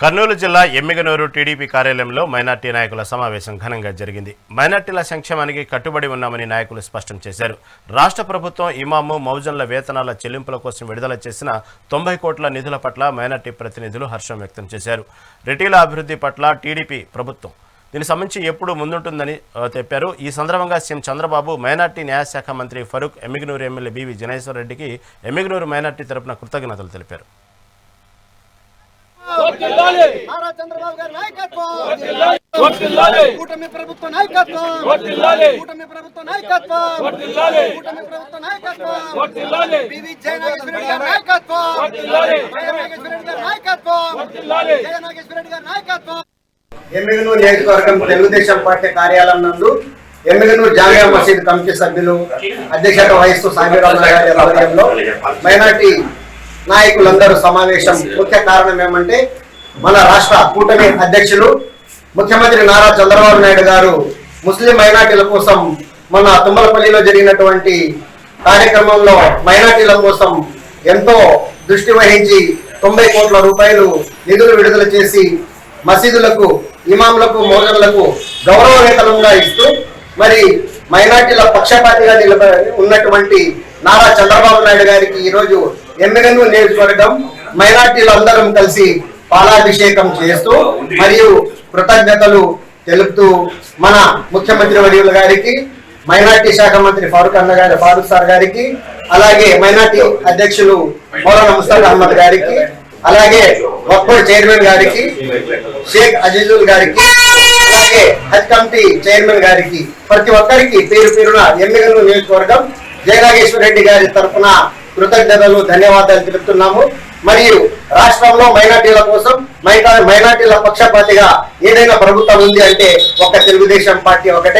కర్నూలు జిల్లా ఎమ్మిగనూరు టీడీపీ కార్యాలయంలో మైనార్టీ నాయకుల సమావేశం ఘనంగా జరిగింది. మైనార్టీల సంక్షేమానికి కట్టుబడి ఉన్నామని నాయకులు స్పష్టం చేశారు. రాష్ట్ర ప్రభుత్వం ఇమాము మౌజన్ల వేతనాల చెల్లింపుల కోసం విడుదల చేసిన తొంభై కోట్ల నిధుల పట్ల మైనార్టీ ప్రతినిధులు హర్షం వ్యక్తం చేశారు. రిటీల అభివృద్ధి పట్ల టీడీపీ ప్రభుత్వం దీనికి సంబంధించి ఎప్పుడు ముందుంటుందని చెప్పారు ఈ సందర్భంగా సీఎం చంద్రబాబు మైనార్టీ న్యాయశాఖ మంత్రి Farooq Emmiganur MLA B V Janeshwar రెడ్డికి ఎమ్మిగనూరు మైనార్టీ తరపున కృతజ్ఞతలు తెలిపారు. నారా చంద్రబాబు గారి నాయకత్వం. కూటమి ప్రభుత్వ నాయకత్వం. కూటమి ప్రభుత్వ నాయకత్వం. కూటమి ప్రభుత్వ నాయకత్వం. పివి జయనాగేశ్వర గారి నాయకత్వం. వర్ధిల్లాలి జయనాగేశ్వర గారి నాయకత్వం. వర్ధిల్లాలి జయనాగేశ్వర గారి నాయకత్వం. ఎమ్మిగనూరు నియోజకవర్గం తెలుగుదేశం పార్టీ కార్యాలయం నందు ఎమ్మిగనూరు జామియా మసీద్ కమిటీ సభ్యులు అధ్యక్షత వహిస్తూ సామిరావు గారి ఆధ్వర్యంలో మైనార్టీ నాయకులందరూ సమావేశం ముఖ్య కారణం ఏమంటే మన రాష్ట్ర కూటమి అధ్యక్షులు ముఖ్యమంత్రి నారా చంద్రబాబు నాయుడు గారు ముస్లిం మైనార్టీల కోసం మొన్న తుమ్మలపల్లిలో జరిగినటువంటి కార్యక్రమంలో మైనార్టీల కోసం ఎంతో దృష్టి వహించి తొంభై కోట్ల రూపాయలు నిధులు విడుదల చేసి మసీదులకు ఇమాంలకు మోజన్లకు గౌరవ వేతనంగా ఇస్తూ మరి మైనార్టీల పక్షపాతిగా నిలబ ఉన్నటువంటి నారా చంద్రబాబు నాయుడు గారికి ఈరోజు రోజు నేర్చుకోవడం నియోజకవర్గం మైనార్టీలు అందరం కలిసి పాలాభిషేకం చేస్తూ మరియు కృతజ్ఞతలు తెలుపుతూ మన ముఖ్యమంత్రి వర్యుల గారికి మైనార్టీ శాఖ మంత్రి ఫారూక్ అన్న గారి ఫారూక్ సార్ గారికి అలాగే మైనార్టీ అధ్యక్షులు మౌలానా ముస్తాక్ అహ్మద్ గారికి అలాగే వక్ఫ్ చైర్మన్ గారికి షేక్ అజీజుల్ గారికి అలాగే హజ్ కమిటీ చైర్మన్ గారికి ప్రతి ఒక్కరికి పేరు పేరున ఎమ్మెగనూరు నియోజకవర్గం జయనాగేశ్వర రెడ్డి గారి తరఫున కృతజ్ఞతలు ధన్యవాదాలు తెలుపుతున్నాము. మరియు రాష్ట్రంలో మైనార్టీల కోసం మైనార్టీల పక్షపాతిగా ఏదైనా ప్రభుత్వం ఉంది అంటే ఒక తెలుగుదేశం పార్టీ ఒకటే.